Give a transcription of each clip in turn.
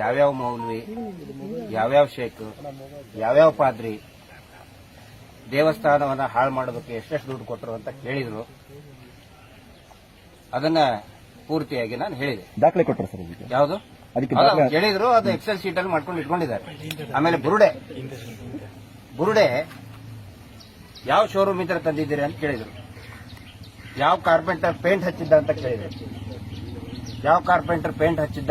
ಯಾವ್ಯಾವ ಮೌಲ್ವಿ ಯಾವ್ಯಾವ ಶೇಖ್ ಯಾವ್ಯಾವ ಪಾದ್ರಿ ದೇವಸ್ಥಾನವನ್ನ ಹಾಳು ಮಾಡೋದಕ್ಕೆ ಎಷ್ಟೆಷ್ಟು ದುಡ್ಡು ಕೊಟ್ಟರು ಅಂತ ಕೇಳಿದ್ರು. ಅದನ್ನ ಪೂರ್ತಿಯಾಗಿ ನಾನು ಹೇಳಿದೆ. ದಾಖಲೆ ಕೊಟ್ಟರು ಸರ್ ಯಾವುದು? ಹೇಳಿದ್ರು ಅದು ಎಕ್ಸೆಲ್ ಶೀಟ್ ಅಲ್ಲಿ ಮಾಡ್ಕೊಂಡು ಇಟ್ಕೊಂಡಿದ್ದಾರೆ. ಆಮೇಲೆ ಬುರುಡೆ. ಬುರುಡೆ ಯಾವ ಶೋರೂಮ್ ಇದ್ರೆ ತಂದಿದ್ದೀರಿ ಅಂತ ಕೇಳಿದ್ರು. ಯಾವ ಕಾರ್ಪೆಂಟರ್ ಪೇಂಟ್ ಹಚ್ಚಿದ್ದ ಅಂತ ಕೇಳಿದ್ರು. ಯಾವ ಕಾರ್ಪೆಂಟರ್ ಪೇಂಟ್ ಹಚ್ಚಿದ್ದ?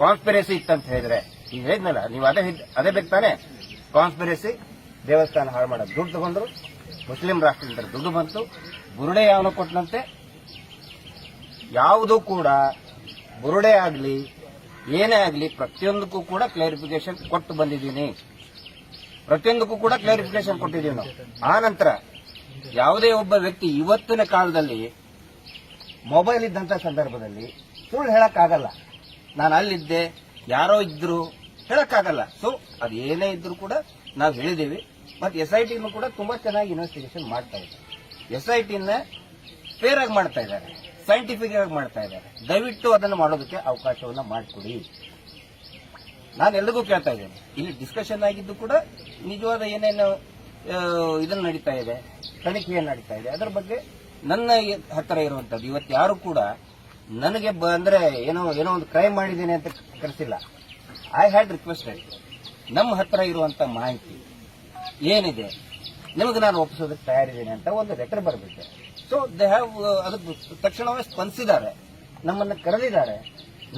ಕಾನ್ಸ್ಪಿರಸಿ ಇತ್ತಂತ ಹೇಳಿದ್ರೆ, ಈಗ ಹೇಳಿದ್ನಲ್ಲ, ನೀವು ಅದೇ ಅದೇ ಬೇಕು ತಾನೆ? ಕಾನ್ಸ್ಪಿರಸಿ ದೇವಸ್ಥಾನ ಹಾಳು ಮಾಡೋದು. ದುಡ್ಡು ತಗೊಂಡ್ರು, ಮುಸ್ಲಿಂ ರಾಷ್ಟ್ರದಿಂದ ದುಡ್ಡು ಬಂತು. ಬುರುಡೆ ಯಾವನು ಕೊಟ್ಟನಂತೆ ಯಾವುದೂ ಕೂಡ ಬುರುಡೆ ಆಗಲಿ, ಏನೇ ಆಗಲಿ, ಪ್ರತಿಯೊಂದಕ್ಕೂ ಕೂಡ ಕ್ಲಾರಿಫಿಕೇಶನ್ ಕೊಟ್ಟು ಬಂದಿದ್ದೀನಿ. ಪ್ರತಿಯೊಂದಕ್ಕೂ ಕೂಡ ಕ್ಲಾರಿಫಿಕೇಶನ್ ಕೊಟ್ಟಿದ್ದೀವಿ ನಾವು. ಆ ನಂತರ ಯಾವುದೇ ಒಬ್ಬ ವ್ಯಕ್ತಿ ಇವತ್ತಿನ ಕಾಲದಲ್ಲಿ ಮೊಬೈಲ್ ಇದ್ದಂತ ಸಂದರ್ಭದಲ್ಲಿ ಸುಳ್ಳು ಹೇಳಕ್ಕಾಗಲ್ಲ. ನಾನು ಅಲ್ಲಿದ್ದೆ, ಯಾರೋ ಇದ್ರು ಹೇಳಕ್ಕಾಗಲ್ಲ. ಸೊ ಅದು ಏನೇ ಇದ್ರು ಕೂಡ ನಾವು ಹೇಳಿದೀವಿ ಮತ್ತೆ ಎಸ್ ಐ ಟಿನೂ ಕೂಡ ತುಂಬಾ ಚೆನ್ನಾಗಿ ಇನ್ವೆಸ್ಟಿಗೇಷನ್ ಮಾಡ್ತಾ ಇದ್ದಾರೆ ಎಸ್ ಐ ಟಿನ ಫೇರ್ ಆಗಿ ಮಾಡ್ತಾ ಇದ್ದಾರೆ. ಸೈಂಟಿಫಿಕ್ ಆಗಿ ಮಾಡ್ತಾ ಇದ್ದಾರೆ. ದಯವಿಟ್ಟು ಅದನ್ನು ಮಾಡೋದಕ್ಕೆ ಅವಕಾಶವನ್ನ ಮಾಡಿಕೊಡಿ. ನಾನು ಎಲ್ರಿಗೂ ಕೇಳ್ತಾ ಇದ್ದೇನೆ. ಇಲ್ಲಿ ಡಿಸ್ಕಷನ್ ಆಗಿದ್ದು ಕೂಡ ನಿಜವಾದ ಏನೇನು ಇದನ್ನು ನಡೀತಾ ಇದೆ, ತನಿಖೆಯನ್ನು ನಡೀತಾ ಇದೆ. ಅದರ ಬಗ್ಗೆ ನನ್ನ ಹತ್ತಿರ ಇರುವಂತದ್ದು ಇವತ್ತು ಯಾರು ಕೂಡ ನನಗೆ ಅಂದ್ರೆ ಏನೋ ಏನೋ ಒಂದು ಕ್ರೈಮ್ ಮಾಡಿದ್ದೀನಿ ಅಂತ ಕರೆಸಿಲ್ಲ. ಐ ಹ್ಯಾಡ್ ರಿಕ್ವೆಸ್ಟೆಡ್ ನಮ್ಮ ಹತ್ರ ಇರುವಂತ ಮಾಹಿತಿ ಏನಿದೆ? ನಿಮಗೆ ನಾನು ಒಪ್ಪಿಸೋದಕ್ಕೆ ತಯಾರಿದ್ದೇನೆ ಅಂತ ಒಂದು ಲೆಟರ್ ಬರಬೇಕು ಸೊ ದೇ ಹ್ಯಾವ್ ಅದಕ್ಕೆ ತಕ್ಷಣವೇ ಸ್ಪಂದಿಸಿದ್ದಾರೆ. ನಮ್ಮನ್ನು ಕರೆದಿದ್ದಾರೆ.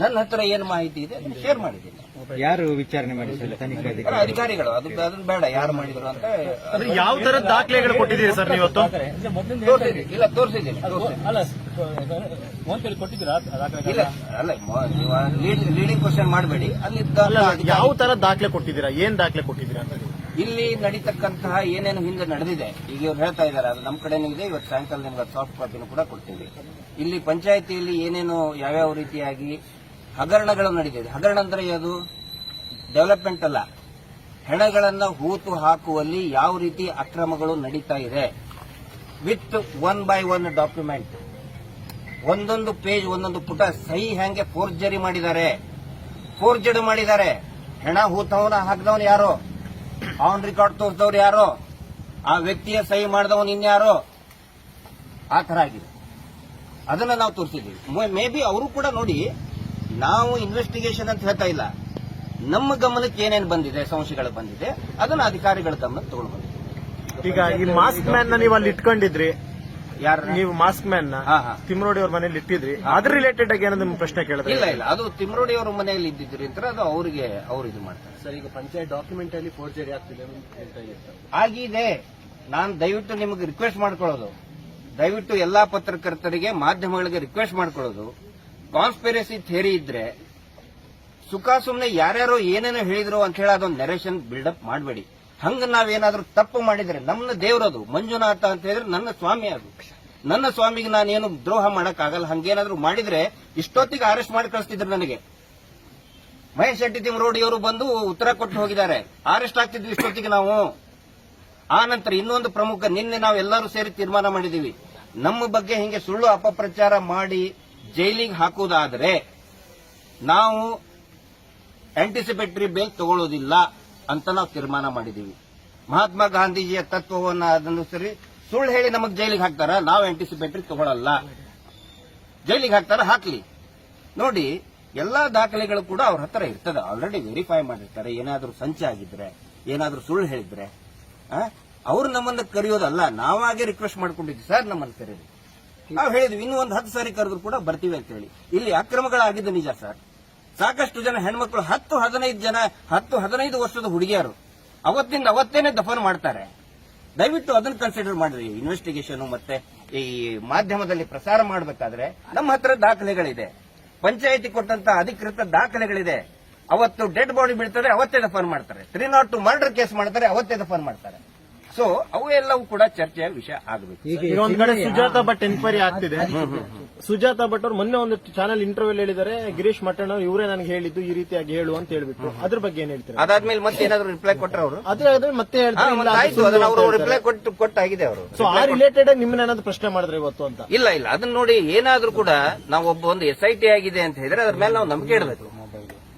ನನ್ನ ಹತ್ರ ಏನು ಮಾಹಿತಿ ಇದೆ ಅದನ್ನು ಶೇರ್ ಮಾಡಿದ್ದೀನಿ. ಯಾರು ವಿಚಾರಣೆ ಮಾಡಿದ್ರು? ತನಿಖೆ ಅಲ್ಲ, ಅಧಿಕಾರಿಗಳು? ಅದು ಅದನ್ನ ಬೇಡ ಯಾರು ಮಾಡಿದ್ರು ಅಂತ. ಅಂದ್ರೆ ಯಾವ ತರದ ದಾಖಲೆಗಳು ಕೊಟ್ಟಿದ್ದೀರಿ ಸರ್ ನೀವತ್ತು? ತೋರಿಸಿದ್ದೀನಿ ಇಲ್ಲ ತೋರಿಸಿದ್ದೀನಿ. ಅಲ್ಲ ಫೋನ್ ಕೊಟ್ಟಿದ್ದೀರಾ? ದಾಖಲೆ ಇಲ್ಲ ಅಲ್ಲ ಮ- ನೀವು ಲೀಡಿಂಗ್ ಕ್ವಶನ್ ಮಾಡಬೇಡಿ. ಅಲ್ಲಿ ಅಲ್ಲ ಯಾವ ತರ ದಾಖಲೆ ಕೊಟ್ಟಿದ್ದೀರಾ? ಏನ್ ದಾಖಲೆ ಕೊಟ್ಟಿದ್ದೀರಾ ಅಂತ? ಇಲ್ಲಿ ನಡೀತಕ್ಕಂತಹ ಏನೇನು ಹಿಂದೆ ನಡೆದಿದೆ ಈಗ ಇವ್ರು ಹೇಳ್ತಾ ಇದ್ದಾರೆ ಅದು ನಮ್ಮ ಕಡೆನೂ ಇದೆ ಇವತ್ತು ಸಾಯಂಕಾಲ ನಿಮ್ಗೆ ಸಾಫ್ಟ್ ಕಾಪಿನೂ ಕೂಡ ಕೊಡ್ತೀವಿ. ಇಲ್ಲಿ ಪಂಚಾಯತಿಯಲ್ಲಿ ಏನೇನು ಯಾವ್ಯಾವ ರೀತಿಯಾಗಿ ಹಗರಣಗಳು ನಡೆದಿದೆ ಹಗರಣ ಅಂದ್ರೆ ಅದು ಡೆವಲಪ್ಮೆಂಟ್ ಅಲ್ಲ. ಹೆಣಗಳನ್ನು ಹೂತು ಹಾಕುವಲ್ಲಿ ಯಾವ ರೀತಿ ಅಕ್ರಮಗಳು ನಡೀತಾ ಇದೆ? With one by one document ಒಂದೊಂದು ಪೇಜ್ ಒಂದೊಂದು ಪುಟ ಸಹಿ ಹೆಂಗೆ ಫೋರ್ಜರಿ ಮಾಡಿದ್ದಾರೆ? ಫೋರ್ಜಡ್ ಮಾಡಿದ್ದಾರೆ. ಹೆಣ ಹೂತವನ ಹಾಕಿದವನು ಯಾರೋ? ಆನ್ ರೆಕಾರ್ಡ್ ತೋರಿಸಿದವ್ರು ಯಾರೋ? ಆ ವ್ಯಕ್ತಿಯ ಸಹಿ ಮಾಡಿದವನು ಇನ್ಯಾರೋ? ಆ ಥರ ಆಗಿದೆ. ಅದನ್ನ ನಾವು ತೋರಿಸಿದ್ದೀವಿ. ಮೇ ಬಿ ಅವರು ಕೂಡ ನೋಡಿ ನಾವು ಇನ್ವೆಸ್ಟಿಗೇಷನ್ ಅಂತ ಹೇಳ್ತಾ ಇಲ್ಲ. ನಮ್ಮ ಗಮನಕ್ಕೆ ಏನೇನು ಬಂದಿದೆ ಸಂಶಯಗಳು ಬಂದಿದೆ ಅದನ್ನ ಅಧಿಕಾರಿಗಳ ಗಮನಕ್ಕೆ ತಗೊಂಡು ಈಗ ಈ ಮಾಸ್ಕ್ ಮ್ಯಾನ್ನ ನೀವು ಅಲ್ಲಿ ಇಟ್ಕೊಂಡಿದ್ರಿ. ಯಾರ ನೀವು ಮಾಸ್ಕ್ ಮ್ಯಾನ್ನ. ತಿಮ್ರೋಡಿ ಅವ್ರ ಮನೇಲಿ ಇಟ್ಟಿದ್ರಿ. ಅದ್ರ ರಿಲೇಟೆಡ್ ಆಗಿ ಏನೋ ನಿಮ್ ಪ್ರಶ್ನೆ ಕೇಳಿದ್ರೆ? ಇಲ್ಲ ಇಲ್ಲ. ಅದು ತಿಮ್ರೋಡಿ ಅವರ ಮನೆಯಲ್ಲಿ ಇದ್ದಿದ್ರಿ ಅಂತ ಅದು ಅವರಿಗೆ ಅವ್ರು ಇದು ಮಾಡ್ತಾರೆ. ಸರ್ ಈಗ ಪಂಚಾಯತ್ ಡಾಕ್ಯುಮೆಂಟ್ ಅಲ್ಲಿ ಫೋರ್ಜರಿ ಆಗ್ತಿದೆ ಅಂತ ಹೇಳ್ತಾ ಇದ್ದಾರೆ ಆಗಿದೆ. ನಾನು ದಯವಿಟ್ಟು ನಿಮಗೆ ರಿಕ್ವೆಸ್ಟ್ ಮಾಡ್ಕೊಳ್ಳೋದು. ದಯವಿಟ್ಟು ಎಲ್ಲಾ ಪತ್ರಕರ್ತರಿಗೆ ಮಾಧ್ಯಮಗಳಿಗೆ ರಿಕ್ವೆಸ್ಟ್ ಮಾಡ್ಕೊಳ್ಳೋದು. ಕಾನ್ಸ್ಪಿರಸಿ ಥಿಯರಿ ಇದ್ರೆ ಸುಖ ಸುಮ್ಮನೆ ಯಾರ್ಯಾರೋ ಏನೇನೋ ಹೇಳಿದ್ರು ಅಂತ ಹೇಳಿ ಅದೊಂದು ನೆರೇಷನ್ ಬಿಲ್ಡಪ್ ಮಾಡಬೇಡಿ. ಹಂಗ ನಾವೇನಾದ್ರೂ ತಪ್ಪು ಮಾಡಿದ್ರೆ ನಮ್ಮ ದೇವರದು ಮಂಜುನಾಥ ಅಂತ ಹೇಳಿದ್ರೆ ನನ್ನ ಸ್ವಾಮಿ ಅದು. ನನ್ನ ಸ್ವಾಮಿಗೆ ನಾನೇನು ದ್ರೋಹ ಮಾಡಕ್ಕಾಗಲ್ಲ, ಹಂಗೇನಾದ್ರೂ ಮಾಡಿದ್ರೆ ಇಷ್ಟೊತ್ತಿಗೆ ಅರೆಸ್ಟ್ ಮಾಡಿ ಕಳಿಸ್ತಿದ್ರು ನನಗೆ. ಮಹೇಶ್ ಶೆಟ್ಟಿ ತಿಮರೋಡಿಯವರು ಬಂದು ಉತ್ತರ ಕೊಟ್ಟು ಹೋಗಿದ್ದಾರೆ. ಅರೆಸ್ಟ್ ಆಗ್ತಿದ್ವಿ ಇಷ್ಟೊತ್ತಿಗೆ ನಾವು. ಆ ನಂತರ ಇನ್ನೊಂದು ಪ್ರಮುಖ, ನಿನ್ನೆ ನಾವೆಲ್ಲರೂ ಸೇರಿ ತೀರ್ಮಾನ ಮಾಡಿದೀವಿ ನಮ್ಮ ಬಗ್ಗೆ ಹಿಂಗೆ ಸುಳ್ಳು ಅಪಪ್ರಚಾರ ಮಾಡಿ ಜೈಲಿಗೆ ಹಾಕುವುದಾದರೆ ನಾವು ಆಂಟಿಸಿಪೇಟರಿ ಬೇಲ್ ತಗೊಳ್ಳೋದಿಲ್ಲ ಅಂತ ನಾವು ತೀರ್ಮಾನ ಮಾಡಿದೀವಿ ಮಹಾತ್ಮ ಗಾಂಧೀಜಿಯ ತತ್ವವನ್ನು ಅದನ್ನು ಸರಿ ಸುಳ್ಳು ಹೇಳಿ ನಮಗೆ ಜೈಲಿಗೆ ಹಾಕ್ತಾರ, ನಾವು ಆಂಟಿಸಿಪೇಟರಿ ತಗೊಳ್ಳಲ್ಲ ಜೈಲಿಗೆ ಹಾಕ್ತಾರ, ಹಾಕ್ಲಿ. ನೋಡಿ, ಎಲ್ಲಾ ದಾಖಲೆಗಳು ಕೂಡ ಅವ್ರ ಹತ್ರ ಇರ್ತದೆ ಆಲ್ರೆಡಿ ವೆರಿಫೈ ಮಾಡಿರ್ತಾರೆ, ಏನಾದರೂ ಸಂಚೆ ಆಗಿದ್ರೆ, ಏನಾದರೂ ಸುಳ್ಳು ಹೇಳಿದ್ರೆ ಅವರು ಅವ್ರು ನಮ್ಮನ್ನ ಕರೆಯೋದಲ್ಲ, ನಾವಾಗೆ ರಿಕ್ವೆಸ್ಟ್ ಮಾಡ್ಕೊಂಡಿದ್ವಿ ಸರ್ ನಮ್ಮನ್ನು ಕರೀರಿ. ನಾವು ಹೇಳಿದ್ವಿ, ಇನ್ನೂ ಒಂದು ಹತ್ತು ಸಾರಿ ಕರೆದ್ರು ಕೂಡ ಬರ್ತೀವಿ ಅಂತ ಹೇಳಿ ಇಲ್ಲಿ ಅಕ್ರಮಗಳಾಗಿದ್ದು ನಿಜ ಸರ್. ಸಾಕಷ್ಟು ಜನ ಹೆಣ್ಮಕ್ಳು, ಹತ್ತು ಹದಿನೈದು ಜನ, ಹತ್ತು ಹದಿನೈದು ವರ್ಷದ ಹುಡುಗಿಯರು, ಅವತ್ತಿಂದ ಅವತ್ತೇನೆ ದಫನ್ ಮಾಡ್ತಾರೆ. ದಯವಿಟ್ಟು ಅದನ್ನ ಕನ್ಸಿಡರ್ ಮಾಡಿದ್ರಿ ಇನ್ವೆಸ್ಟಿಗೇಷನ್ ಮತ್ತೆ ಈ ಮಾಧ್ಯಮದಲ್ಲಿ ಪ್ರಸಾರ ಮಾಡಬೇಕಾದ್ರೆ ನಮ್ಮ ಹತ್ರ ದಾಖಲೆಗಳಿದೆ. ಪಂಚಾಯತಿ ಕೊಟ್ಟಂತ ಅಧಿಕೃತ ದಾಖಲೆಗಳಿದೆ. ಅವತ್ತು ಡೆಡ್ ಬಾಡಿ ಬೀಳ್ತಾರೆ ಅವತ್ತೇ ದಫನ್ ಮಾಡ್ತಾರೆ. Three not two murder case ಮಾಡ್ತಾರೆ, ಅವತ್ತೇ ದಫನ್ ಮಾಡ್ತಾರೆ. ಸೊ ಅವು ಎಲ್ಲವೂ ಕೂಡ ಚರ್ಚೆಯ ವಿಷಯ ಆಗಬೇಕು. ಈಗ ಒಂದ್ ಕಡೆ ಸುಜಾತ ಭಟ್ ಎನ್ಕ್ವೈರಿ ಆಗ್ತಿದೆ. ಸುಜಾತ ಭಟ್ ಅವರು ಮೊನ್ನೆ ಒಂದು ಚಾನಲ್ ಇಂಟರ್ವ್ಯೂ ಹೇಳಿದ್ದಾರೆ ಗಿರೀಶ್ ಮಟ್ಟಣ್ಣ ಇವರೇ ನನಗೆ ಹೇಳಿದ್ದು ಈ ರೀತಿಯಾಗಿ ಹೇಳು ಅಂತ ಹೇಳ್ಬಿಟ್ಟು ಅದ್ರ ಬಗ್ಗೆ ಏನ್ ಹೇಳ್ತಾರೆ? ಅದಾದ್ಮೇಲೆ ಮತ್ತೆ ಏನಾದ್ರು ರಿಪ್ಲೈ ಕೊಟ್ಟರೆ ಅವರು? ಅದೇ ಅದೇ ಮತ್ತೆ ಹೇಳ್ತಾರೆ. ಅವರು ರಿಪ್ಲೈ ಕೊಟ್ಟು ಕೊಟ್ಟಾಗಿದೆ ಅವರು. ಸೊ ಆ ರಿಲೇಟೆಡ್ ನಿಮ್ಮನ್ನ ಏನಾದ್ರು ಪ್ರಶ್ನೆ ಮಾಡಿದ್ರೆ ಇವತ್ತು ಅಂತ. ಇಲ್ಲ ಇಲ್ಲ. ಅದನ್ನ ನೋಡಿ ಏನಾದ್ರೂ ಕೂಡ ನಾವು ಒಬ್ಬ ಒಂದು ಎಸ್ ಐ ಟಿ ಆಗಿದೆ ಅಂತ ಹೇಳಿದ್ರೆ ಅದ್ರ ಮೇಲೆ ನಾವು ನಂಬಿಕೆ ಇಡಬೇಕು.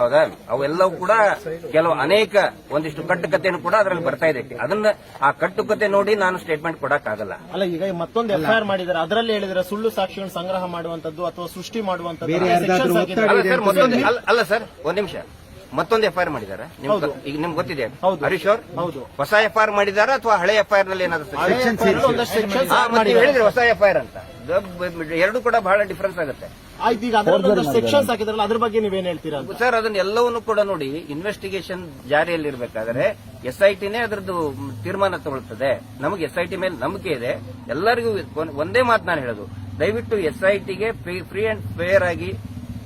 ಹೌದಾ? ಅವೆಲ್ಲವೂ ಕೂಡ ಕೆಲವು ಅನೇಕ ಒಂದಿಷ್ಟು ಕಟ್ಟುಕತೆಯನ್ನು ಕೂಡ ಅದರಲ್ಲಿ ಬರ್ತಾ ಇದೆ. ಅದನ್ನ ಆ ಕಟ್ಟುಕತೆ ನೋಡಿ ನಾನು ಸ್ಟೇಟ್ಮೆಂಟ್ ಕೊಡಕ್ಕಾಗಲ್ಲ. ಅಲ್ಲ ಈಗ ಮತ್ತೊಂದು ಎಫ್ಐಆರ್ ಮಾಡಿದ್ದಾರೆ. ಅದರಲ್ಲಿ ಹೇಳಿದ್ರೆ ಸುಳ್ಳು ಸಾಕ್ಷಿಗಳನ್ನು ಸಂಗ್ರಹ ಮಾಡುವಂತದ್ದು ಅಥವಾ ಸೃಷ್ಟಿ ಮಾಡುವಂತದ್ದು ಅಲ್ಲ ಸರ್ ಒಂದ್ ನಿಮಿಷ. ಮತ್ತೊಂದು ಎಫ್ಐಆರ್ ಮಾಡಿದ್ದಾರೆ. ಹೌದು. ಈಗ ನಿಮ್ಗೆ ಗೊತ್ತಿದೆ. ಹೌದು. ಹರೀಶ್ ಹೌದು. ಹೊಸ ಎಫ್ಐಆರ್ ಮಾಡಿದಾರ ಅಥವಾ ಹಳೆ ಎಫ್ಐಆರ್ನಲ್ಲಿ ಏನಾದ್ರು ಹಳೆ section? FIR ನಲ್ಲಿ ಒಂದಷ್ಟು sections ಹಾ, add ಮತ್ತೆ ನೀವು ಮಾಡಿದ್ದಾರೆ. ಹೇಳಿದ್ರೆ ಹೊಸ ಎಫ್ಐಆರ್ ಅಂತ. ಎರಡು ಕೂಡ ಬಹಳ ಡಿಫರೆನ್ಸ್ ಆಗುತ್ತೆ. ಆಯ್ತು ಈಗ ಅದರಲ್ಲಿ ಒಂದಷ್ಟು ಸೆಕ್ಷನ್ಸ್ ಹಾಕಿದ್ರಲ್ಲ ಅದ್ರ ಬಗ್ಗೆ ನೀವೇನ್ ಹೇಳ್ತೀರಾ ಅಂತ? ಸರ್ ಅದನ್ನ ಎಲ್ಲವನ್ನು ಕೂಡ ನೋಡಿ ಇನ್ವೆಸ್ಟಿಗೇಷನ್ ಜಾರಿಯಲ್ಲಿರ್ಬೇಕಾದ್ರೆ ಎಸ್ ಐ ಟಿನೇ ಅದರದ್ದು ತೀರ್ಮಾನ ತಗೊಳ್ತದೆ. ನಮಗೆ ಎಸ್ ಐ ಟಿ ಮೇಲೆ ನಂಬಿಕೆ ಇದೆ. ಎಲ್ಲರಿಗೂ ಒಂದ್- ಒಂದೇ ಮಾತು ನಾನು ಹೇಳೋದು. ದಯವಿಟ್ಟು ಎಸ್ ಐ ಟಿಗೆ ಫ್ರೀ ಅಂಡ್ ಫೇರ್ ಆಗಿ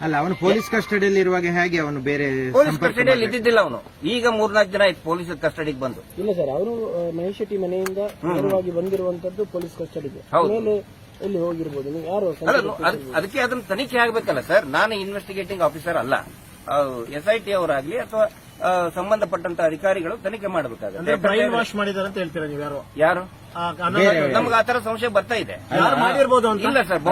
ಅಲ್ಲ ಅವನು ಪೊಲೀಸ್ ಕಸ್ಟಡಿಯಲ್ಲಿ ಇರುವಾಗ ಹೇಗೆ ಅವನು ಬೇರೆ ಪೊಲೀಸ್ ಸಂಪರ್ಕ ಕಸ್ಟಡಿಯಲ್ಲಿ ಮಾಡ್ಬೇಕು? ಇದ್ದಿದ್ದಿಲ್ಲ ಅವನು. ಈಗ ಮೂರ್ನಾಲ್ಕು ಜನ ಆಯ್ತು ಪೊಲೀಸ್ ಕಸ್ಟಡಿಗೆ ಬಂದು. ಇಲ್ಲ ಸರ್ ಅವರು ಮಹೇಶ್ ಶೆಟ್ಟಿ ಮನೆಯಿಂದ ನೇರವಾಗಿ ಬಂದಿರುವಂತದ್ದು ಪೊಲೀಸ್ ಕಸ್ಟಡಿಗೆ. ಹೌದು. ಇಲ್ಲಿ ಎಲ್ಲಿ ಹೋಗಿರ್ಬೋದು? ನೀವು ಯಾರು ಅಲ್ಲ ನೋ- ಅದ್- ಅದಕ್ಕೆ ಅದನ್ನ ತನಿಖೆ ಆಗ್ಬೇಕಲ್ಲ ಸರ್. ನಾನು ಇನ್ವೆಸ್ಟಿಗೇಟಿಂಗ್ ಆಫೀಸರ್ ಅಲ್ಲ. ಎಸ್ ಐ ಟಿ ಅವರಾಗ್ಲಿ ಅಥವಾ ಸಂಬಂಧಪಟ್ಟಂತ ಅಧಿಕಾರಿಗಳು ತನಿಖೆ ಅಂದ್ರೆ ಬ್ರೈನ್ ಮಾಡಬೇಕಾಗುತ್ತೆ ವಾಶ್ ಮಾಡಿದಾರೆ ಅಂತ ಹೇಳ್ತೀರಾ ನೀವು ಯಾರು? ಯಾರು? ಆ, ತರ ನಮ್ಗೆ ಆತರ ಸಂಶಯ ಬರ್ತಾ ಇದೆ. ಮಾಡಿರ್ಬೋದು ಇಲ್ಲ ಸರ್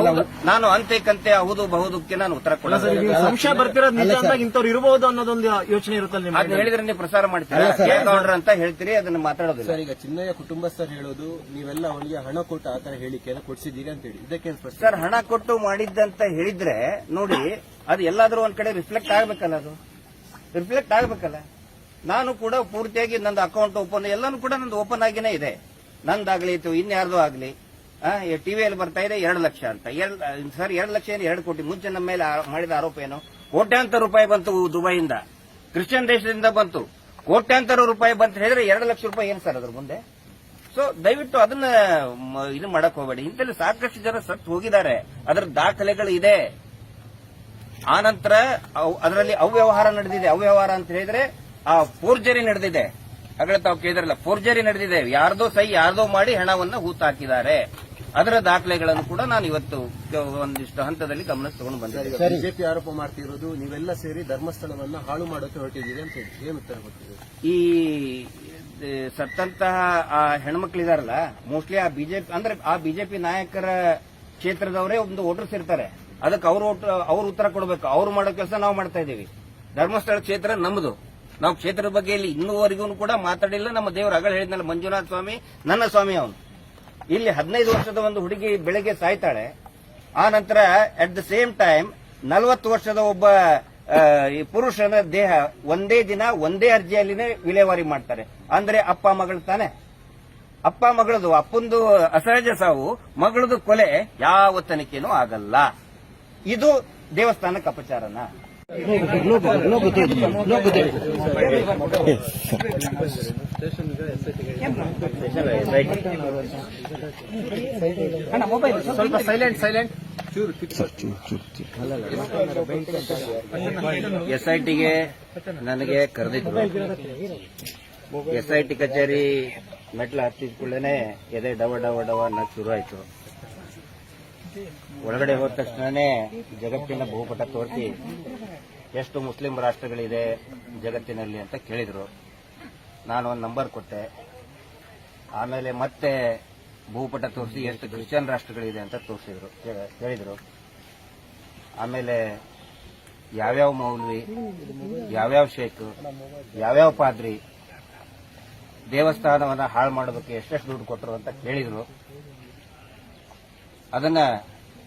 ನಾನು ಅಂತೆ ಕಂತೆ ಹೌದು ಬಹುದಕ್ಕೆ ನಾನು ಉತ್ತರ ಕೊಡ್ತೀನಿ ಕೊಡಲ್ಲ ಸಂಶಯ ಬರ್ತಿರೋದು ನಿಜ ಅಂದಾಗ ಇಂಥವ್ರು ಇರಬಹುದು ಅನ್ನೋದೊಂದು ಯೋಚನೆ ಇರುತ್ತೆ ನಿಮ್ಮ ಅದನ್ನ ಹೇಳಿದ್ರೆ ನೀವು ಪ್ರಸಾರ ಮಾಡ್ತೀರಾ? ಗೌಡ್ರ ಅಂತ ಹೇಳ್ತೀರಿ ಅದನ್ನ ಮಾತಾಡೋದಿಲ್ಲ. ಸರ್ ಈಗ ಚಿನ್ನಯ್ಯ ಕುಟುಂಬಸ್ಥರು ಹೇಳೋದು ನೀವೆಲ್ಲ ಅವನಿಗೆ ಹಣ ಕೊಟ್ಟು ಆ ತರ ಹೇಳಿಕೆಯನ್ನು ಕೊಡಿಸಿದ್ದೀರಿ ಅಂತ ಹೇಳಿ ಇದಕ್ಕೆ ಸರ್ ಹಣ ಕೊಟ್ಟು ಮಾಡಿದ್ದಂತ ಹೇಳಿದ್ರೆ ನೋಡಿ ಅದು ಎಲ್ಲಾದ್ರೂ ಒಂದ್ ಕಡೆ ರಿಫ್ಲೆಕ್ಟ್ ಆಗ್ಬೇಕಲ್ಲ ಅದು. ರಿಫ್ಲೆಕ್ಟ್ ಆಗ್ಬೇಕಲ್ಲ. ನಾನು ಕೂಡ ಪೂರ್ತಿಯಾಗಿ ನಂದು ಅಕೌಂಟ್ ಓಪನ್ ಎಲ್ಲಾನು ಕೂಡ ನಂದು ಓಪನ್ ಆಗಿನೇ ಇದೆ. ನಂದಾಗ್ಲಿ ಅಥವಾ ಇನ್ಯಾರ್ದು ಆಗ್ಲಿ ಟಿವಿಯಲ್ಲಿ ಬರ್ತಾ ಇದೆ ಎರಡು ಲಕ್ಷ ಅಂತ. ಎರಡು, ಸರ್, ಎರಡು ಲಕ್ಷ ಏನು ಎರಡು ಕೋಟಿ? ಮುಂಚೆ ನಮ್ಮ ಮೇಲೆ ಮಾಡಿದ ಆರೋಪ ಏನು? ಕೋಟ್ಯಾಂತರ ರೂಪಾಯಿ ಬಂತು ದುಬೈಯಿಂದ. ಕ್ರಿಶ್ಚಿಯನ್ ದೇಶದಿಂದ ಬಂತು. ಕೋಟ್ಯಾಂತರ ರೂಪಾಯಿ ಬಂತ ಹೇಳಿದ್ರೆ ಎರಡು ಲಕ್ಷ ರೂಪಾಯಿ ಏನು ಸರ್ ಅದ್ರ ಮುಂದೆ? ಸೊ ದಯವಿಟ್ಟು ಅದನ್ನ ಇದು ಮಾಡಕ್ ಹೋಗಬೇಡಿ. ಇಂತಲ್ಲಿ ಸಾಕಷ್ಟು ಜನ ಸತ್ತು ಹೋಗಿದ್ದಾರೆ. ಅದರ ದಾಖಲೆಗಳು ಇದೆ. ಆ ನಂತರ ಅದರಲ್ಲಿ ಅವ್ಯವಹಾರ ನಡೆದಿದೆ. ಅವ್ಯವಹಾರ ಅಂತ ಹೇಳಿದ್ರೆ ಆ ಫೋರ್ಜರಿ ನಡೆದಿದೆ. ಆಗಲೇ ತಾವು ಕೇಳಿದ್ರಲ್ಲ ಫೋರ್ಜರಿ ನಡೆದಿದೆ. ಯಾರ್ದೋ ಸೈ ಯಾರ್ದೋ ಮಾಡಿ ಹಣವನ್ನ ಹೂತಾಕಿದ್ದಾರೆ. ಅದರ ದಾಖಲೆಗಳನ್ನು ಕೂಡ ನಾನು ಇವತ್ತು ಒಂದಿಷ್ಟು ಹಂತದಲ್ಲಿ ಗಮನ ತಗೊಂಡು ಬಂದಿದ್ದೆ. ಬಿಜೆಪಿ ಆರೋಪ ಮಾಡ್ತಿರೋದು ನೀವೆಲ್ಲ ಸೇರಿ ಧರ್ಮಸ್ಥಳವನ್ನ ಹಾಳು ಮಾಡೋಕೆ ಹೊರಟಿದ್ದೀರಿ ಅಂತ ಹೇಳಿ. ಏನು ಉತ್ತರ ಈ ಸತ್ತಂತಹ ಆ ಹೆಣ್ಮಕ್ಳಿದಾರಲ್ಲ ಮೋಸ್ಟ್ಲಿ ಆ ಬಿಜೆಪಿ ಅಂದ್ರೆ ಆ ಬಿಜೆಪಿ ನಾಯಕರ ಕ್ಷೇತ್ರದವರೇ ಒಂದು ವೋಟರ್ಸ್ ಇರ್ತಾರೆ. ಅದಕ್ಕೆ ಅವರು ಅವ್ರು ಉತ್ತರ ಕೊಡಬೇಕು. ಅವ್ರು ಮಾಡೋ ಕೆಲಸ ನಾವು ಮಾಡ್ತಾ ಇದ್ದೀವಿ. ಧರ್ಮಸ್ಥಳ ಕ್ಷೇತ್ರ ನಮ್ಮದು ನಾವು ಕ್ಷೇತ್ರದ ಬಗ್ಗೆ ಇಲ್ಲಿ ಇನ್ನೂವರೆಗೂ ಕೂಡ ಮಾತಾಡಿಲ್ಲ. ನಮ್ಮ ದೇವರ ಅಗಳ ಹೇಳಿದ್ನಲ್ಲ, ಮಂಜುನಾಥ ಸ್ವಾಮಿ, ನನ್ನ ಸ್ವಾಮಿ ಅವನು. ಇಲ್ಲಿ ಹದಿನೈದು ವರ್ಷದ ಒಂದು ಹುಡುಗಿ ಬೆಳಗ್ಗೆ ಸಾಯ್ತಾಳೆ. ಆ ನಂತರ ಅಟ್ ದ ಸೇಮ್ ಟೈಮ್ ನಲವತ್ತು ವರ್ಷದ ಒಬ್ಬ ಪುರುಷನ ದೇಹ ಒಂದೇ ದಿನ ಒಂದೇ ಅರ್ಜಿಯಲ್ಲಿನೇ ವಿಲೇವಾರಿ ಮಾಡ್ತಾರೆ. ಅಂದ್ರೆ ಅಪ್ಪ ಮಗಳು ತಾನೆ. ಅಪ್ಪ ಮಗಳದು ಅಪ್ಪಂದು ಅಸಹಜ ಸಾವು, ಮಗಳದು ಕೊಲೆ ಯಾವ ತನಿಖೆನೂ ಆಗಲ್ಲ. ಇದು ದೇವಸ್ಥಾನಕ್ಕೆ ಅಪಚಾರನ? ಸ್ವಲ್ಪ ಸೈಲೆಂಟ್ ಸೈಲೆಂಟ್ ಎಸ್ ಐ ಟಿಗೆ ನನಗೆ ಕರೆದಿದ್ರು. ಎಸ್ ಐ ಟಿ ಕಚೇರಿ ಮೆಟ್ಲು ಹತ್ತಿದ ಕೂಡಲೇ ಎದೆ ಡವ ಡವ ಡವ ಅನ್ನೋದು ಶುರು ಆಯ್ತು ಒಳಗಡೆ ಹೋದ ತಕ್ಷಣನೇ ಜಗತ್ತಿನ ಭೂಪಟ ತೋರಿಸಿ ಎಷ್ಟು ಮುಸ್ಲಿಂ ರಾಷ್ಟ್ರಗಳಿದೆ ಜಗತ್ತಿನಲ್ಲಿ ಅಂತ ಕೇಳಿದ್ರು. ನಾನು ಒಂದು ನಂಬರ್ ಕೊಟ್ಟೆ. ಆಮೇಲೆ ಮತ್ತೆ ಭೂಪಟ ತೋರಿಸಿ ಎಷ್ಟು ಕ್ರಿಶ್ಚಿಯನ್ ರಾಷ್ಟ್ರಗಳಿದೆ ಅಂತ ತೋರಿಸಿದ್ರು. ಹೇಳಿದರು. ಆಮೇಲೆ ಯಾವ್ಯಾವ ಮೌಲ್ವಿ, ಯಾವ್ಯಾವ ಶೇಖ್, ಯಾವ್ಯಾವ ಪಾದ್ರಿ, ದೇವಸ್ಥಾನವನ್ನು ಹಾಳು ಮಾಡೋದಕ್ಕೆ ಎಷ್ಟೆಷ್ಟು ದುಡ್ಡು ಕೊಟ್ಟರು ಅಂತ ಕೇಳಿದ್ರು. ಅದನ್ನ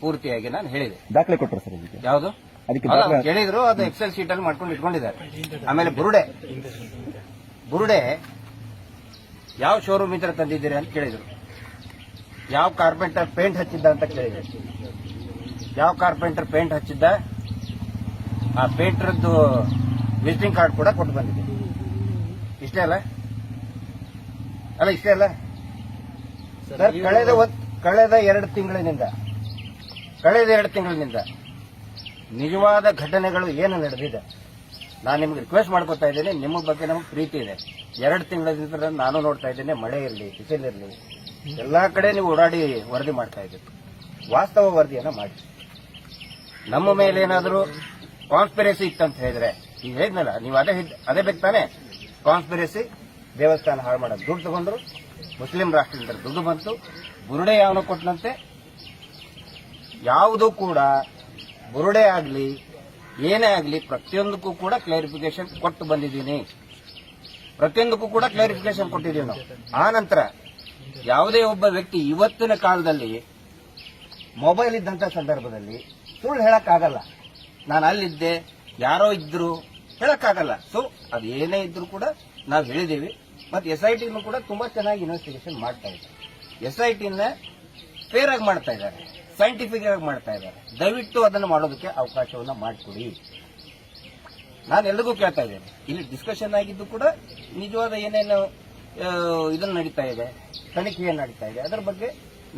ಪೂರ್ತಿಯಾಗಿ ನಾನು ಹೇಳಿದೆ. ದಾಖಲೆ ಕೊಟ್ಟರು ಸರ್ ಇದಕ್ಕೆ? ಯಾವುದು? ಅದಕ್ಕೆ ಅಲ್ಲ, ದಾಖಲೆ ಕೇಳಿದ್ರು ಅದು ಎಕ್ಸೆಲ್ ಶೀಟ್ ಅಲ್ಲಿ ಮಾಡ್ಕೊಂಡು ಇಟ್ಕೊಂಡಿದ್ದಾರೆ. ಆಮೇಲೆ ಬುರುಡೆ. ಬುರುಡೆ ಯಾವ ಶೋರೂಮ್ ಇದ್ರೆ ತಂದಿದ್ದೀರಿ ಅಂತ ಕೇಳಿದ್ರು. ಯಾವ ಕಾರ್ಪೆಂಟರ್ ಪೇಂಟ್ ಹಚ್ಚಿದ್ದ ಅಂತ ಕೇಳಿದ್ರು. ಯಾವ ಕಾರ್ಪೆಂಟರ್ ಪೇಂಟ್ ಹಚ್ಚಿದ್ದ? ಆ ಪೇಂಟರ್ದು ವಿಸಿಟಿಂಗ್ ಕಾರ್ಡ್ ಕೂಡ ಕೊಟ್ಟು ಬಂದಿದೆ. ಇಷ್ಟೇ ಅಲ್ಲ? ಅಲ್ಲ ಇಷ್ಟೇ ಅಲ್ಲ? ಸರ್ ಕಳೆದ ಒಂದ್- ಕಳೆದ ಎರಡು ತಿಂಗಳಿನಿಂದ, ಕಳೆದ ಎರಡು ತಿಂಗಳಿನಿಂದ ನಿಜವಾದ ಘಟನೆಗಳು ಏನು ನಡೆದಿದೆ, ನಾನು ನಿಮ್ಗೆ ರಿಕ್ವೆಸ್ಟ್ ಮಾಡ್ಕೊತಾ ಇದ್ದೇನೆ, ನಿಮ್ಮ ಬಗ್ಗೆ ನಮ್ಗೆ ಪ್ರೀತಿ ಇದೆ. ಎರಡು ತಿಂಗಳಿಂದ ನಾನು ನೋಡ್ತಾ ಇದ್ದೇನೆ, ಮಳೆ ಇರಲಿ ಬಿಸಿಲಿರಲಿ ಎಲ್ಲಾ ಕಡೆ ನೀವು ಓಡಾಡಿ ವರದಿ ಮಾಡ್ತಾ ಇದ್ದೀರಿ. ವಾಸ್ತವ ವರದಿಯನ್ನು ಮಾಡಿ. ನಮ್ಮ ಮೇಲೆ ಏನಾದರೂ ಕಾನ್ಸ್ಪಿರಸಿ ಇತ್ತಂತ ಹೇಳಿದ್ರೆ ಈಗ ಹೇಳಿದ್ನಲ್ಲ, ನೀವು ಅದೇ ಅದೇ ಬೇಕು ತಾನೆ? ಕಾನ್ಸ್ಪಿರಸಿ ದೇವಸ್ಥಾನ ಹಾಳು ಮಾಡೋದು ದುಡ್ಡು ತಗೊಂಡ್ರು, ಮುಸ್ಲಿಂ ರಾಷ್ಟ್ರದಿಂದ ದುಡ್ಡು ಬಂತು ಬುರುಡೆ ಯಾವನ ಕೊಟ್ಟನಂತೆ ಯಾವುದೂ ಕೂಡ ಬುರುಡೆ ಆಗಲಿ, ಏನೇ ಆಗಲಿ ಪ್ರತಿಯೊಂದಕ್ಕೂ ಕೂಡ ಕ್ಲಾರಿಫಿಕೇಶನ್ ಕೊಟ್ಟು ಬಂದಿದ್ದೀನಿ. ಪ್ರತಿಯೊಂದಕ್ಕೂ ಕೂಡ ಕ್ಲಾರಿಫಿಕೇಶನ್ ಕೊಟ್ಟಿದ್ದೀವಿ ನಾವು. ಆ ನಂತರ ಯಾವುದೇ ಒಬ್ಬ ವ್ಯಕ್ತಿ ಇವತ್ತಿನ ಕಾಲದಲ್ಲಿ ಮೊಬೈಲ್ ಇದ್ದಂಥ ಸಂದರ್ಭದಲ್ಲಿ ಸುಳ್ಳು ಹೇಳಕ್ಕಾಗಲ್ಲ. ನಾನು ಅಲ್ಲಿದ್ದೆ, ಯಾರೋ ಇದ್ರು ಹೇಳಕ್ಕಾಗಲ್ಲ. ಸೊ ಅದು ಏನೇ ಇದ್ರು ಕೂಡ ನಾವು ಹೇಳಿದ್ದೀವಿ. ಮತ್ತೆ ಎಸ್ ಐ ಟಿನೂ ಕೂಡ ತುಂಬಾ ಚೆನ್ನಾಗಿ ಇನ್ವೆಸ್ಟಿಗೇಷನ್ ಮಾಡ್ತಾ ಇದ್ದಾರೆ ಎಸ್ ಐ ಟಿನ ಫೇರ್ ಆಗಿ ಮಾಡ್ತಾ ಇದ್ದಾರೆ. ಸೈಂಟಿಫಿಕ್ ಆಗಿ ಮಾಡ್ತಾ ಇದ್ದಾರೆ. ದಯವಿಟ್ಟು ಅದನ್ನು ಮಾಡೋದಕ್ಕೆ ಅವಕಾಶವನ್ನು ಮಾಡಿಕೊಡಿ. ನಾನು ಎಲ್ಲರಿಗೂ ಕೇಳ್ತಾ ಇದ್ದೇನೆ. ಇಲ್ಲಿ ಡಿಸ್ಕಷನ್ ಆಗಿದ್ದು ಕೂಡ ನಿಜವಾದ ಏನೇನು ಇದನ್ನು ನಡೀತಾ ಇದೆ ತನಿಖೆ ನಡೀತಾ ಇದೆ. ಅದರ ಬಗ್ಗೆ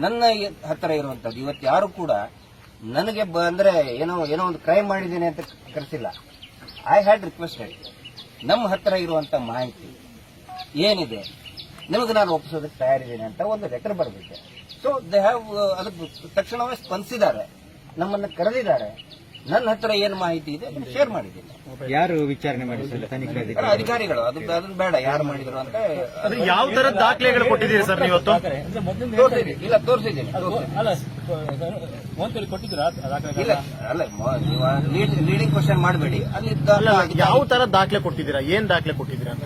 ನನ್ನ ಹತ್ತಿರ ಇರುವಂತದ್ದು ಇವತ್ತು ಯಾರು ಕೂಡ ನನಗೆ ಅಂದ್ರೆ ಏನೋ ಏನೋ ಒಂದು ಕ್ರೈಮ್ ಮಾಡಿದ್ದೇನೆ ಅಂತ ಕರೆಸಿಲ್ಲ. ಐ ಹ್ಯಾಡ್ ರಿಕ್ವೆಸ್ಟೆಡ್ ನಮ್ಮ ಹತ್ತಿರ ಇರುವಂತ ಮಾಹಿತಿ ಏನಿದೆ? ನಿಮಗೆ ನಾನು ಒಪ್ಪಿಸೋದಕ್ಕೆ ತಯಾರಿದ್ದೀನಿ ಅಂತ ಒಂದು ಲೆಟರ್ ಬರೆದಿದ್ದೆ. ಸೊ ದೇ ಹ್ಯಾವ್ ಅದಕ್ಕೆ ತಕ್ಷಣವೇ ಸ್ಪಂದಿಸಿದ್ದಾರೆ. ನಮ್ಮನ್ನ ಕರೆದಿದ್ದಾರೆ. ನನ್ನ ಹತ್ರ ಏನು ಮಾಹಿತಿ ಇದೆ ಶೇರ್ ಮಾಡಿದ್ದೀನಿ. ಯಾರು ವಿಚಾರಣೆ ಮಾಡಿದ್ರು ಸರ್ ತನಿಖೆ ಅಧಿಕಾರಿಗಳು? ಅದು ಅದನ್ನ ಬೇಡ ಯಾರು ಮಾಡಿದ್ರು ಅಂತ. ಅದು ಯಾವ ತರ ದಾಖಲೆಗಳು ಕೊಟ್ಟಿದ್ದೀರಿ ಸರ್ ನೀವು ತೋರಿಸಿದ್ರಿ ಇಲ್ಲ ತೋರಿಸಿದ್ದೀನಿ. ಇಲ್ಲ ಅಲ್ಲ ನೀವು ಲೀಡಿಂಗ್ ಕ್ವಶನ್ ಮಾಡಬೇಡಿ. ಅಲ್ಲಿ ಅಲ್ಲ ಯಾವ ತರ ದಾಖಲೆ ಕೊಟ್ಟಿದ್ದೀರಾ? ಏನ್ ದಾಖಲೆ ಕೊಟ್ಟಿದ್ದೀರಾ ಅಂತ?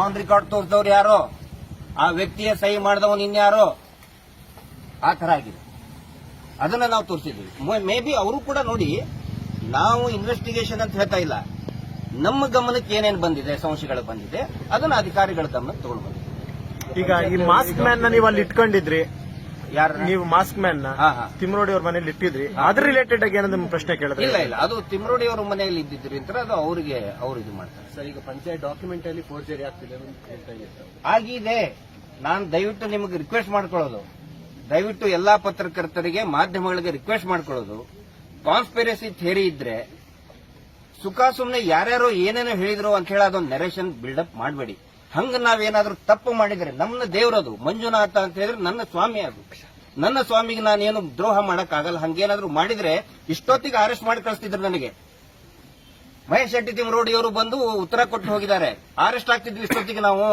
ಆನ್ ರೆಕಾರ್ಡ್ ತೋರಿಸಿದವ್ರು ಯಾರೋ, ಆ ವ್ಯಕ್ತಿಯ ಸಹಿ ಮಾಡಿದವನು ಇನ್ಯಾರೋ, ಆ ತರ ಆಗಿದೆ. ಅದನ್ನ ನಾವು ತೋರಿಸಿದ್ವಿ ಮೇ ಬಿ ಅವರು ಕೂಡ ನೋಡಿ, ನಾವು ಇನ್ವೆಸ್ಟಿಗೇಷನ್ ಅಂತ ಹೇಳ್ತಾ ಇಲ್ಲ. ನಮ್ಮ ಗಮನಕ್ಕೆ ಏನೇನು ಬಂದಿದೆ, ಸಂಶಯಗಳು ಬಂದಿದೆ, ಅದನ್ನ ಅಧಿಕಾರಿಗಳ ಗಮನಕ್ಕೆ ತಗೊಂಡು ಈಗ ಈ ಮಾಸ್ಕ್ ಮ್ಯಾನ್ ನೀವು ಅಲ್ಲಿ ಇಟ್ಕೊಂಡಿದ್ರಿ ಯಾರ ನೀವು ಮಾಸ್ಕ್ ಮ್ಯಾನ್ನ ಹಾ, ಹಾ. ತಿಮ್ರೋಡಿ ಅವ್ರ ಮನೇಲಿ ಇಟ್ಟಿದ್ರಿ? ಅದ್ರ ರಿಲೇಟೆಡ್ ಆಗಿ ಏನಾದ್ರು ನಿಮ್ಗೆ ಪ್ರಶ್ನೆ ಕೇಳಿದ್ರೆ ಇಲ್ಲ ಇಲ್ಲ. ಅದು ತಿಮ್ರೋಡಿ ಅವ್ರ ಮನೆಯಲ್ಲಿ ಇದ್ದಿದ್ರಿ ಅಂತ ಅದು ಅವರಿಗೆ ಅವ್ರು ಇದು ಮಾಡ್ತಾರೆ. ಸರ್ ಈಗ ಪಂಚಾಯತ್ ಡಾಕ್ಯುಮೆಂಟ್ ಅಲ್ಲಿ ಫೋರ್ಜರಿ ಆಗ್ತಿದೆ. ಆಗಿದೆ. ನಾನು ದಯವಿಟ್ಟು ನಿಮಗೆ ರಿಕ್ವೆಸ್ಟ್ ಮಾಡ್ಕೊಳ್ಳೋದು. ದಯವಿಟ್ಟು ಎಲ್ಲಾ ಪತ್ರಕರ್ತರಿಗೆ ಮಾಧ್ಯಮಗಳಿಗೆ ರಿಕ್ವೆಸ್ಟ್ ಮಾಡ್ಕೊಳ್ಳೋದು. ಕಾನ್ಸ್ಪಿರಸಿ ಥಿಯರಿ ಇದ್ರೆ ಸುಖ ಸುಮ್ಮನೆ ಯಾರ್ಯಾರೋ ಏನೇನೋ ಹೇಳಿದ್ರು ಅಂತ ಹೇಳಿ ಅದೊಂದು ನೆರೇಷನ್ ಬಿಲ್ಡಪ್ ಮಾಡಬೇಡಿ. ಹಂಗ ನಾವೇನಾದ್ರೂ ತಪ್ಪು ಮಾಡಿದ್ರೆ ನಮ್ಮ ದೇವರದು, ಮಂಜುನಾಥ ಅಂತ ಹೇಳಿದ್ರೆ ನನ್ನ ಸ್ವಾಮಿ ಅದು. ನನ್ನ ಸ್ವಾಮಿಗೆ ನಾನೇನು ದ್ರೋಹ ಮಾಡಕ್ಕಾಗಲ್ಲ, ಹಂಗೇನಾದ್ರೂ ಮಾಡಿದ್ರೆ ಇಷ್ಟೊತ್ತಿಗೆ ಅರೆಸ್ಟ್ ಮಾಡಿ ಕಳಿಸ್ತಿದ್ರು ನನಗೆ. ಮಹೇಶ್ ಶೆಟ್ಟಿ ತಿಮ್ಮರೋಡಿಯವರು ಬಂದು ಉತ್ತರ ಕೊಟ್ಟು ಹೋಗಿದ್ದಾರೆ. ಅರೆಸ್ಟ್ ಆಗ್ತಿದ್ವಿ ಇಷ್ಟೊತ್ತಿಗೆ ನಾವು.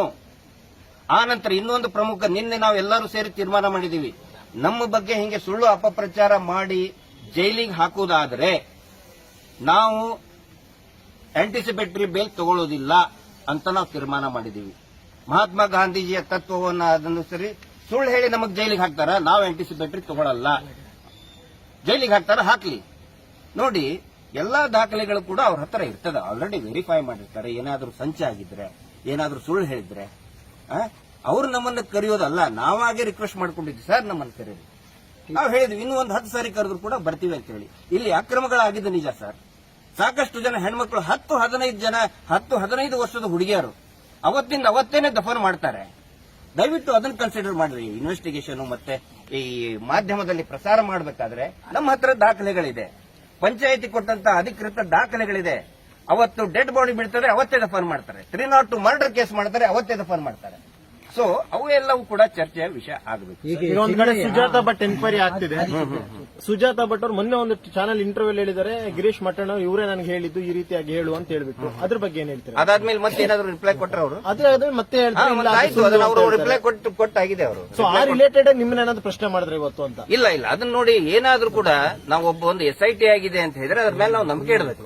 ಆ ನಂತರ ಇನ್ನೊಂದು ಪ್ರಮುಖ, ನಿನ್ನೆ ನಾವು ಎಲ್ಲರೂ ಸೇರಿ ತೀರ್ಮಾನ ಮಾಡಿದೀವಿ ನಮ್ಮ ಬಗ್ಗೆ ಹಿಂಗೆ ಸುಳ್ಳು ಅಪಪ್ರಚಾರ ಮಾಡಿ ಜೈಲಿಗೆ ಹಾಕುವುದಾದರೆ ನಾವು ಆಂಟಿಸಿಪೇಟರಿ ಬೇಲ್ ತಗೊಳ್ಳೋದಿಲ್ಲ ಅಂತ ನಾವು ತೀರ್ಮಾನ ಮಾಡಿದೀವಿ ಮಹಾತ್ಮ ಗಾಂಧೀಜಿಯ ತತ್ವವನ್ನು ಅದನ್ನು ಸರಿ ಸುಳ್ಳು ಹೇಳಿ ನಮಗೆ ಜೈಲಿಗೆ ಹಾಕ್ತಾರ, ನಾವು ಆಂಟಿಸಿಪೇಟರಿ ತಗೊಳಲ್ಲ. ಜೈಲಿಗೆ ಹಾಕ್ತಾರ, ಹಾಕ್ಲಿ. ನೋಡಿ, ಎಲ್ಲಾ ದಾಖಲೆಗಳು ಕೂಡ ಅವ್ರ ಹತ್ರ ಇರ್ತದೆ ಆಲ್ರೆಡಿ ವೆರಿಫೈ ಮಾಡಿರ್ತಾರೆ, ಏನಾದರೂ ಸಂಚೆ ಆಗಿದ್ರೆ, ಏನಾದರೂ ಸುಳ್ಳು ಹೇಳಿದ್ರೆ. ಅವರು ಅವ್ರು ನಮ್ಮನ್ನ ಕರೆಯೋದಲ್ಲ, ನಾವಾಗೆ ರಿಕ್ವೆಸ್ಟ್ ಮಾಡ್ಕೊಂಡಿದ್ವಿ ಸರ್ ನಮ್ಮನ್ನ ಕರೀರಿ. ನಾವು ಹೇಳಿದ್ವಿ, ಇನ್ನೂ ಒಂದು ಹತ್ತು ಸಾರಿ ಕರೆದ್ರು ಕೂಡ ಬರ್ತೀವಿ ಅಂತ ಹೇಳಿ ಇಲ್ಲಿ ಅಕ್ರಮಗಳಾಗಿದ್ದು ನಿಜ ಸರ್ ಸಾಕಷ್ಟು ಜನ ಹೆಣ್ಮಕ್ಳು ಹತ್ತು ಹದಿನೈದು ಜನ, ಹತ್ತು ಹದಿನೈದು ವರ್ಷದ ಹುಡುಗಿಯರು. ಅವತ್ತಿಂದ ಅವತ್ತೇನೆ ದಫನ್ ಮಾಡ್ತಾರೆ. ದಯವಿಟ್ಟು ಅದನ್ನ ಕನ್ಸಿಡರ್ ಮಾಡ್ರಿ. ಇನ್ವೆಸ್ಟಿಗೇಷನ್ ಮತ್ತೆ ಈ ಮಾಧ್ಯಮದಲ್ಲಿ ಪ್ರಸಾರ ಮಾಡಬೇಕಾದ್ರೆ ನಮ್ಮ ಹತ್ರ ದಾಖಲೆಗಳಿದೆ. ಪಂಚಾಯತಿ ಕೊಟ್ಟಂತ ಅಧಿಕೃತ ದಾಖಲೆಗಳಿದೆ. ಅವತ್ತು ಡೆಡ್ ಬಾಡಿ ಬಿಡ್ತಾರೆ ಅವತ್ತೇ ದಫನ್ ಮಾಡ್ತಾರೆ. Three not two murder case ಮಾಡ್ತಾರೆ, ಅವತ್ತೇ ದಫನ್ ಮಾಡ್ತಾರೆ. ಸೊ ಅವು ಎಲ್ಲವೂ ಕೂಡ ಚರ್ಚೆಯ ವಿಷಯ ಆಗಬೇಕು. ಈಗ ಒಂದ್ ಕಡೆ ಸುಜಾತ ಭಟ್ ಎನ್ಕ್ವೈರಿ ಆಗ್ತಿದೆ. ಸುಜಾತ ಭಟ್ ಅವ್ರು ಮೊನ್ನೆ ಒಂದು ಚಾನಲ್ ಇಂಟರ್ವ್ಯೂ ಹೇಳಿದ್ದಾರೆ ಗಿರೀಶ್ ಮಟ್ಟಣ್ಣ ಇವರೇ ನನಗೆ ಹೇಳಿದ್ದು ಈ ರೀತಿಯಾಗಿ ಹೇಳು ಅಂತ ಹೇಳ್ಬಿಟ್ಟು. ಅದ್ರ ಬಗ್ಗೆ ಏನ್ ಹೇಳ್ತಾರೆ? ಅದಾದ್ಮೇಲೆ ಮತ್ತೆ ಏನಾದ್ರು ರಿಪ್ಲೈ ಕೊಟ್ಟರೆ ಅವರು? ಅದ್ರ ಅದ್ರ ಮತ್ತೆ ಹೇಳ್ತಾರೆ ಇಲ್ಲ, ಆಯ್ತು. ಅದನ್ನ ಅಂತ ಅವರು. ರಿಪ್ಲೈ ಕೊಟ್ಟು ಕೊಟ್ಟಾಗಿದೆ ಅವರು. ಸೊ ಆ ರಿಲೇಟೆಡ್ ನಿಮ್ಮನ್ನ ಏನಾದ್ರು ಪ್ರಶ್ನೆ ಮಾಡಿದ್ರೆ ಇವತ್ತು ಅಂತ? ಇಲ್ಲ ಇಲ್ಲ. ಅದನ್ನ ನೋಡಿ ಏನಾದ್ರೂ ಕೂಡ ನಾವು ಒಬ್ಬ ಒಂದು ಎಸ್ ಐ ಟಿ ಆಗಿದೆ ಅಂತ ಹೇಳಿದ್ರೆ ಅದ್ರ ಮೇಲೆ ನಾವು ನಂಬಿಕೆ ಇಡಬೇಕು.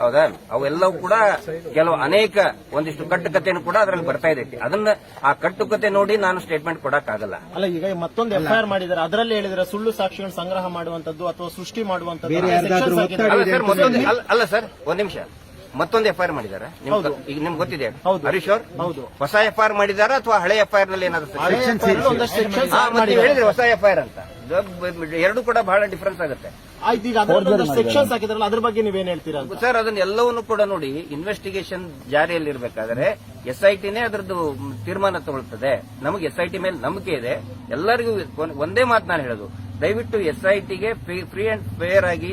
ಹೌದಾ? ಅವೆಲ್ಲವೂ ಕೂಡ ಕೆಲವು ಅನೇಕ ಒಂದಿಷ್ಟು ಕಟ್ಟುಕತೆಯನ್ನು ಕೂಡ ಅದರಲ್ಲಿ ಬರ್ತಾ ಇದೆ ಅದನ್ನ ಆ ಕಟ್ಟುಕತೆ ನೋಡಿ ನಾನು ಸ್ಟೇಟ್ಮೆಂಟ್ ಕೊಡಕ್ಕಾಗಲ್ಲ. ಅಲ್ಲ ಈಗ ಮತ್ತೊಂದು ಎಫ್ಐಆರ್ ಮಾಡಿದ್ದಾರೆ ಅದರಲ್ಲಿ ಹೇಳಿದ್ರೆ ಸುಳ್ಳು ಸಾಕ್ಷಿಗಳು ಸಂಗ್ರಹ ಮಾಡುವಂತದ್ದು ಅಥವಾ ಸೃಷ್ಟಿ ಮಾಡುವಂತದ್ದು. ಅಲ್ಲ ಸರ್ ಮತ್ತೊಂದು ಅಲ್ಲ- ಅಲ್ಲ ಸರ್ ಒಂದ್ ನಿಮಿಷ. ಮತ್ತೊಂದು ಎಫ್ಐಆರ್ ಮಾಡಿದ್ದಾರೆ ಈಗ ನಿಮ್ಗೆ ಗೊತ್ತಿದೆ. ಹರೀಶ್ ಅವ್ರ? ಹೌದು. ಹೊಸ ಎಫ್ಐಆರ್ ಮಾಡಿದಾರ ಅಥವಾ ಹಳೆ ಎಫ್ಐಆರ್ನಲ್ಲಿ ಏನಾದ್ರು. ಹೇಳಿದ್ರೆ ಹೊಸ ಎಫ್ಐಆರ್ ಅಂತ. ಎರಡು ಕೂಡ ಬಹಳ ಡಿಫರೆನ್ಸ್ ಆಗುತ್ತೆ. ಆಯ್ತು ಈಗ ಅದರಲ್ಲಿ ಒಂದಷ್ಟು ಸೆಕ್ಷನ್ಸ್ ಹಾಕಿದ್ರಲ್ಲ ಅದ್ರ ಬಗ್ಗೆ ನೀವೇನ್ ಹೇಳ್ತೀರಾ ಸರ್ ಅದನ್ನ ಎಲ್ಲವನ್ನೂ ಕೂಡ ನೋಡಿ ಇನ್ವೆಸ್ಟಿಗೇಷನ್ ಜಾರಿಯಲ್ಲಿ ಇರಬೇಕಾದ್ರೆ ಎಸ್ ಐ ಟಿನೇ ಅದರದ್ದು ತೀರ್ಮಾನ ತಗೊಳ್ತದೆ. ನಮಗೆ ಎಸ್ ಐ ಟಿ ಮೇಲೆ ನಂಬಿಕೆ ಇದೆ. ಎಲ್ಲರಿಗೂ ಒಂದೇ ಮಾತು ನಾನು ಹೇಳೋದು. ದಯವಿಟ್ಟು ಎಸ್ ಐ ಟಿಗೆ ಫ್ರೀ ಅಂಡ್ ಫೇರ್ ಆಗಿ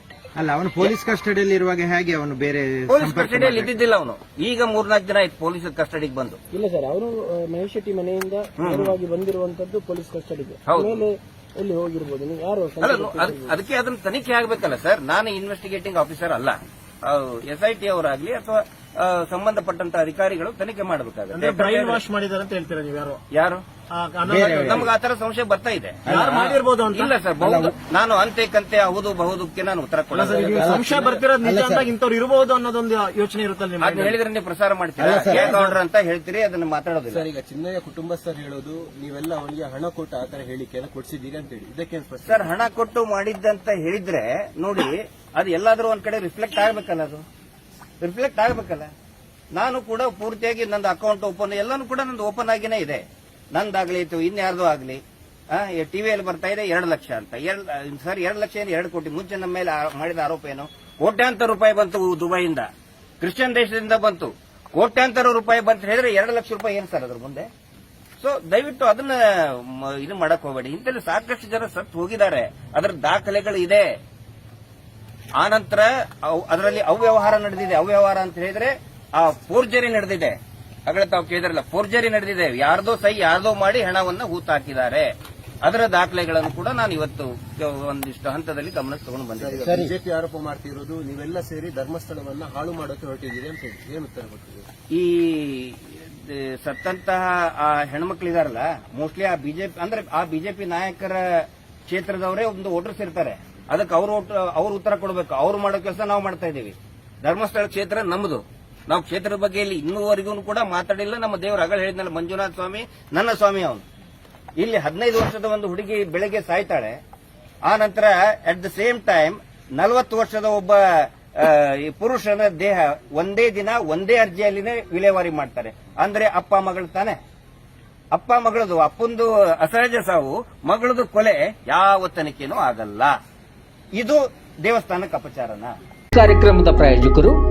ಅಲ್ಲ ಅವನು ಪೊಲೀಸ್ ಕಸ್ಟಡಿಯಲ್ಲಿ ಇರುವಾಗ ಹೇಗೆ ಅವನು ಬೇರೆ ಪೊಲೀಸ್ ಕಸ್ಟಡಿಯಲ್ಲಿ ಇದ್ದಿದ್ದಿಲ್ಲ ಅವನು. ಈಗ ಮೂರ್ನಾಲ್ಕು ದಿನ ಆಯ್ತು ಪೊಲೀಸ್ ಕಸ್ಟಡಿಗೆ ಬಂದು. ಇಲ್ಲ ಸರ್ ಅವರು ಮಹೇಶ್ ಶೆಟ್ಟಿ ಮನೆಯಿಂದ ನೇರವಾಗಿ ಬಂದಿರುವಂತದ್ದು ಪೊಲೀಸ್ ಕಸ್ಟಡಿಗೆ. ಮೇಲೆ ಎಲ್ಲಿ ಹೋಗಿರ್ಬೋದು? ನೀವು ಯಾರು ಅದ್- ಅದಕ್ಕೆ ಅದನ್ನ ತನಿಖೆ ಆಗ್ಬೇಕಲ್ಲ ಸರ್. ನಾನು ಇನ್ವೆಸ್ಟಿಗೇಟಿಂಗ್ ಆಫೀಸರ್ ಅಲ್ಲ. ಎಸ್ ಐ ಟಿ ಅವರಾಗ್ಲಿ ಅಥವಾ ಸಂಬಂಧಪಟ್ಟಂತ ಅಧಿಕಾರಿಗಳು ತನಿಖೆ ಮಾಡಬೇಕಾಗುತ್ತೆ. ಬ್ರೈನ್ ವಾಶ್ ಮಾಡಿದಾರೆ ಅಂತ ಹೇಳ್ತೀರಾ ನೀವು ಯಾರು? ಯಾರು? ನಮ್ಗೆ ಆತರ ಸಂಶಯ ಬರ್ತಾ ಇದೆ. ಯಾರು ಮಾಡಿರ್ಬೋದು ಅಂತ? ಇಲ್ಲ ಸರ್ ನಾನು ಅಂತೆ ಕಂತೆ ಹೌದು ಬಹುದಕ್ಕೆ ನಾನು ಉತ್ತರ ಕೊಡಲ್ಲ ಸಂಶಯ ಬರ್ತಿರೋದು ನಿಜ ಅಂತ ಇಂಥವ್ರು ಇರಬಹುದು ಅನ್ನೋದೊಂದು ಯೋಚನೆ ಇರುತ್ತಲ್ಲ ಅದನ್ನ ಹೇಳಿದ್ರೆ ನೀವು ಪ್ರಸಾರ ಮಾಡ್ತೀರಾ? ಆರ್ಡರ್ ಅಂತ ಹೇಳ್ತೀರಿ ಅದನ್ನ ಮಾತಾಡೋದಿಲ್ಲ. ಸರ್ ಈಗ ಚಿನ್ನಯ್ಯ ಕುಟುಂಬಸ್ಥರು ಹೇಳೋದು ನೀವೆಲ್ಲ ಅವನಿಗೆ ಹಣ ಕೊಟ್ಟು ಆತರ ತರ ಹೇಳಿಕೆಯನ್ನು ಕೊಡ್ಸಿದ್ದೀರಿ ಅಂತ ಹೇಳಿ. ಇದಕ್ಕೆ ಸರ್ ಹಣ ಕೊಟ್ಟು ಮಾಡಿದ್ದಂತ ಹೇಳಿದ್ರೆ ನೋಡಿ ಅದು ಎಲ್ಲಾದ್ರೂ ಒಂದ್ ಕಡೆ ರಿಫ್ಲೆಕ್ಟ್ ಆಗ್ಬೇಕಲ್ಲ ಅದು. ರಿಫ್ಲೆಕ್ಟ್ ಆಗ್ಬೇಕಲ್ಲ. ನಾನು ಕೂಡ ಪೂರ್ತಿಯಾಗಿ ನಂದು ಅಕೌಂಟ್ ಓಪನ್ ಎಲ್ಲಾನು ಕೂಡ ನಂದು ಓಪನ್ ಆಗಿನೇ ಇದೆ. ನಂದಾಗ್ಲಿ ಅಥವಾ ಇನ್ಯಾರ್ದು ಆಗ್ಲಿ ಟಿವಿಯಲ್ಲಿ ಬರ್ತಾ ಇದೆ ಎರಡು ಲಕ್ಷ ಅಂತ. ಎರಡು ಸರ್, ಎರಡು ಲಕ್ಷ ಏನು ಎರಡು ಕೋಟಿ. ಮುಂಚೆ ನಮ್ಮ ಮೇಲೆ ಮಾಡಿದ ಆರೋಪ ಏನು? ಕೋಟ್ಯಾಂತರ ರೂಪಾಯಿ ಬಂತು ದುಬೈಯಿಂದ. ಕ್ರಿಶ್ಚಿಯನ್ ದೇಶದಿಂದ ಬಂತು. ಕೋಟ್ಯಾಂತರ ರೂಪಾಯಿ ಬಂತ ಹೇಳಿದ್ರೆ ಎರಡು ಲಕ್ಷ ರೂಪಾಯಿ ಏನು ಸರ್ ಅದ್ರ ಮುಂದೆ? ಸೊ ದಯವಿಟ್ಟು ಅದನ್ನ ಇದು ಮಾಡಕ್ ಹೋಗಬೇಡಿ. ಇಂಥಲ್ಲಿ ಸಾಕಷ್ಟು ಜನ ಸತ್ತು ಹೋಗಿದ್ದಾರೆ. ಅದರ ದಾಖಲೆಗಳು ಇದೆ. ಆನಂತರ ನಂತರ ಅದರಲ್ಲಿ ಅವ್ಯವಹಾರ ನಡೆದಿದೆ. ಅವ್ಯವಹಾರ ಅಂತ ಹೇಳಿದ್ರೆ ಆ ಫೋರ್ಜರಿ ನಡೆದಿದೆ. ಆಗಲೇ ತಾವು ಕೇಳಿದ್ರಲ್ಲ ಫೋರ್ಜರಿ ನಡೆದಿದೆ. ಯಾರ್ದೋ ಸೈ ಯಾರ್ದೋ ಮಾಡಿ ಹಣವನ್ನ ಹೂತಾಕಿದ್ದಾರೆ. ಅದರ ದಾಖಲೆಗಳನ್ನು ಕೂಡ ನಾನು ಇವತ್ತು ಒಂದಿಷ್ಟು ಹಂತದಲ್ಲಿ ಗಮನಕ್ಕೆ ತಗೊಂಡು ಬಂದಿದ್ದೇನೆ ಬಿಜೆಪಿ ಆರೋಪ ಮಾಡ್ತಿರೋದು ನೀವೆಲ್ಲ ಸೇರಿ ಧರ್ಮಸ್ಥಳವನ್ನ ಹಾಳು ಮಾಡೋಕೆ ಹೊರಟಿದ್ದೀರಿ ಅಂತ ಹೇಳಿ. ಏನು ಉತ್ತರ ಈ ಸತ್ತಂತಹ ಆ ಹೆಣ್ಮಕ್ಳಿದಾರಲ್ಲ ಮೋಸ್ಟ್ಲಿ ಆ ಬಿಜೆಪಿ ಅಂದ್ರೆ ಆ ಬಿಜೆಪಿ ನಾಯಕರ ಕ್ಷೇತ್ರದವರೇ ಒಂದು ವೋಟರ್ಸ್ ಇರ್ತಾರೆ. ಅದಕ್ಕೆ ಅವರು ಅವ್ರು ಉತ್ತರ ಕೊಡಬೇಕು. ಅವ್ರು ಮಾಡೋ ಕೆಲಸ ನಾವು ಮಾಡ್ತಾ ಇದ್ದೀವಿ. ಧರ್ಮಸ್ಥಳ ಕ್ಷೇತ್ರ ನಮ್ಮದು ನಾವು ಕ್ಷೇತ್ರದ ಬಗ್ಗೆ ಇಲ್ಲಿ ಇನ್ನೂವರೆಗೂ ಕೂಡ ಮಾತಾಡಿಲ್ಲ. ನಮ್ಮ ದೇವರು ಅಗಳ ಹೇಳಿದ್ನಲ್ಲ, ಮಂಜುನಾಥ ಸ್ವಾಮಿ, ನನ್ನ ಸ್ವಾಮಿ ಅವನು. ಇಲ್ಲಿ ಹದಿನೈದು ವರ್ಷದ ಒಂದು ಹುಡುಗಿ ಬೆಳಗ್ಗೆ ಸಾಯ್ತಾಳೆ. ಆ ನಂತರ ಅಟ್ ದ ಸೇಮ್ ಟೈಮ್ ನಲವತ್ತು ವರ್ಷದ ಒಬ್ಬ ಪುರುಷನ ದೇಹ ಒಂದೇ ದಿನ ಒಂದೇ ಅರ್ಜಿಯಲ್ಲಿನೇ ವಿಲೇವಾರಿ ಮಾಡ್ತಾರೆ. ಅಂದ್ರೆ ಅಪ್ಪ ಮಗಳು ತಾನೆ. ಅಪ್ಪ ಮಗಳದು, ಅಪ್ಪಂದು ಅಸಹಜ ಸಾವು, ಮಗಳದು ಕೊಲೆ ಯಾವ ತನಿಖೆನೂ ಆಗಲ್ಲ. ಇದು ದೇವಸ್ಥಾನಕ್ಕೆ ಅಪಚಾರನ? ಕಾರ್ಯಕ್ರಮದ ಪ್ರಾಯೋಜಕರು